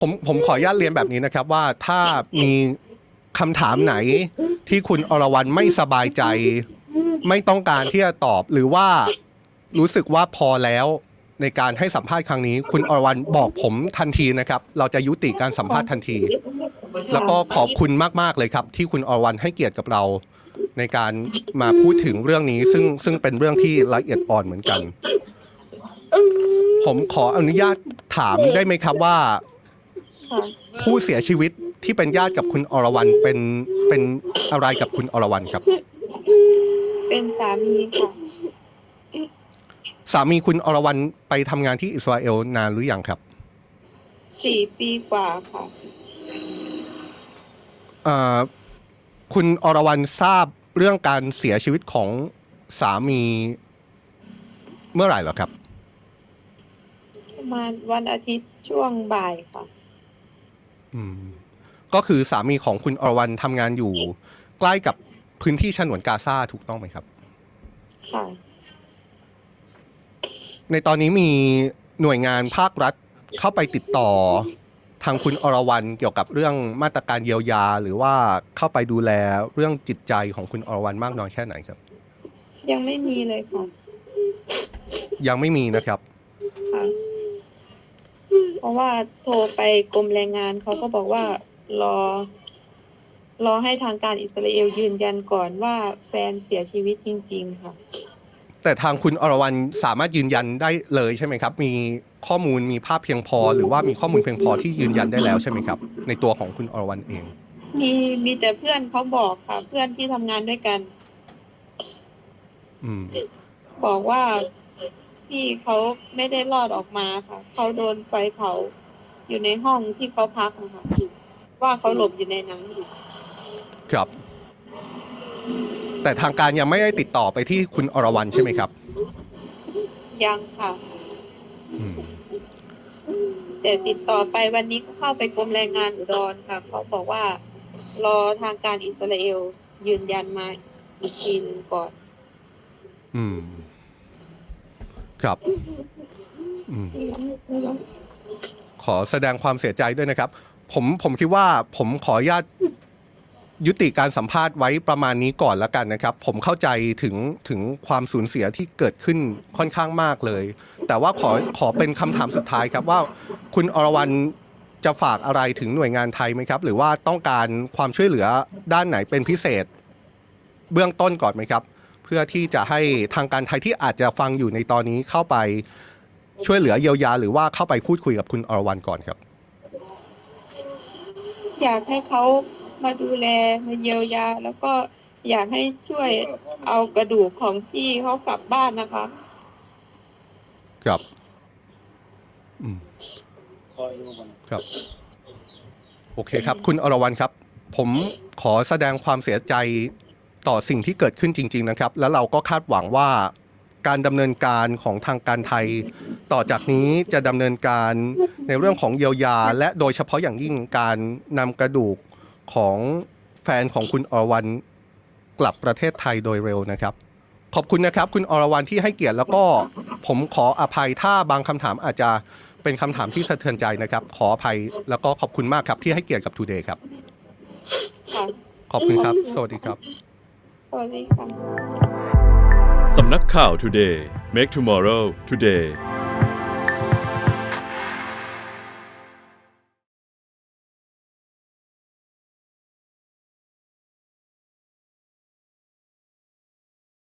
ผมผมขออนุญาตเรียนแบบนี้นะครับว่าถ้ามีคำถามไหนที่คุณอรวรรณไม่สบายใจ ไม่ต้องการที่จะตอบหรือว่ารู้สึกว่าพอแล้วในการให้สัมภาษณ์ครั้งนี้ คุณอรวรรณบอกผมทันทีนะครับ เราจะยุติการสัมภาษณ์ทันที แล้วก็ขอบคุณมากๆเลยครับ ที่คุณอรวรรณให้เกียรติกับเรา ในการมาพูดถึงเรื่องนี้ ซึ่งซึ่งเป็นเรื่องที่ละเอียดอ่อนเหมือนกัน ผมขออนุญาตถามได้ไหมครับว่าค่ะ ผู้เสียชีวิตที่เป็นญาติกับคุณอรวรรณเป็นเป็นอะไรกับคุณอรวรรณครับ เป็นสามีค่ะ สามีคุณอรวรรณไปทำงานที่อิสราเอลนานหรือยังครับสี่ปีกว่าค่ะ เอ่อคุณอรวรรณทราบเรื่องการเสียชีวิตของสามีเมื่อไหร่เหรอครับ ประมาณวันอาทิตย์ช่วงบ่ายค่ะ อืมก็คือสามีของคุณอรวรรณทำงานอยู่ ใกล้กับพื้นที่ฉนวนกาซาถูกต้องไหมครับค่ะในตอนนี้มีหน่วยงานภาครัฐเข้าไปติดต่อ ทางคุณอรวรรณเกี่ยวกับเรื่องมาตรการเยียวยา หรือว่าเข้าไปดูแลเรื่องจิตใจของคุณอรวรรณมากน้อยแค่ไหนครับ ยังไม่มีเลยค่ะ ยังไม่มีนะครับค่ะ เพราะว่าโทรไปกรมแรงงานเขาก็บอกว่ารอ รอให้ทางการอิสราเอลยืนยันก่อนว่าแฟนเสียชีวิตจริง ๆ ค่ะ แต่ทางคุณอรวรรณสามารถยืนยันได้เลยใช่ไหมครับ มีข้อมูลมีภาพเพียงพอ หรือว่ามีข้อมูลเพียงพอที่ยืนยันได้แล้วใช่ไหมครับ ในตัวของคุณอรวรรณเอง มีมีแต่เพื่อนเขาบอกค่ะ เพื่อนที่ทำงานด้วยกัน อืม บอกว่า พี่เขาไม่ได้รอดออกมาค่ะ เขาโดนไฟเผาอยู่ในห้องที่เขาพักนะคะว่าเขาหลบอยู่ในนั้นอยู่ครับ แต่ทางการยังไม่ได้ติดต่อไปที่คุณอรวรรณใช่ไหมครับ ยังค่ะอืมแต่ติดต่อไปวันนี้ก็เข้าไปกรมแรงงานอุดรค่ะ เขาบอกว่า รอทางการอิสราเอลยืนยันมาอีกทีหนึงก่อน อืม ครับอขอแสดงความเสียใจด้วยนะครับ ผมผมคิดว่าผมขออนุญาตยุติการสัมภาษณ์ไว้ประมาณนี้ก่อนแล้วกันนะครับ ผมเข้าใจถึงถึงความสูญเสียที่เกิดขึ้นค่อนข้างมากเลย แต่ว่าขอขอเป็นคำถามสุดท้ายครับว่า คุณอรวรรณจะฝากอะไรถึงหน่วยงานไทยไหมครับ หรือว่าต้องการความช่วยเหลือด้านไหนเป็นพิเศษ เบื้องต้นก่อนไหมครับ พื่อที่จะให้ทางการไทยที่อาจจะฟังอยู่ในตอนนี้เข้าไปช่วยเหลือเยียวยา หรือว่าเข้าไปพูดคุยกับคุณอรวรรณก่อนครับ อยากให้เขามาดูแลมาเยียวยา แล้วก็อยากให้ช่วยเอากระดูกของพี่เขากลับบ้านนะคะครับอืมครับโอเคครับ คุณอรวรรณครับ ผมขอแสดงความเสียใจ ต่อสิ่งที่เกิดขึ้นจริง ๆนะครับ แล้วเราก็คาดหวังว่าการดำเนินการของทางการไทย ต่อจากนี้จะดำเนินการในเรื่องของเยียวยา และโดยเฉพาะอย่างยิ่งการนำกระดูกของแฟนของคุณอรวรรณกลับประเทศไทยโดยเร็วนะครับ ขอบคุณนะครับ คุณอรวรรณที่ให้เกียรติแล้วก็ผมขออภัยถ้าบางคำถามอาจจะเป็นคำถามที่สะเทือนใจนะครับ ขออภัยแล้วก็ขอบคุณมากครับที่ให้เกียรติกับ Today ครับ ขอบคุณครับ สวัสดีครับ สวัสดีค่ะ สำนักข่าว Today Make Tomorrow Today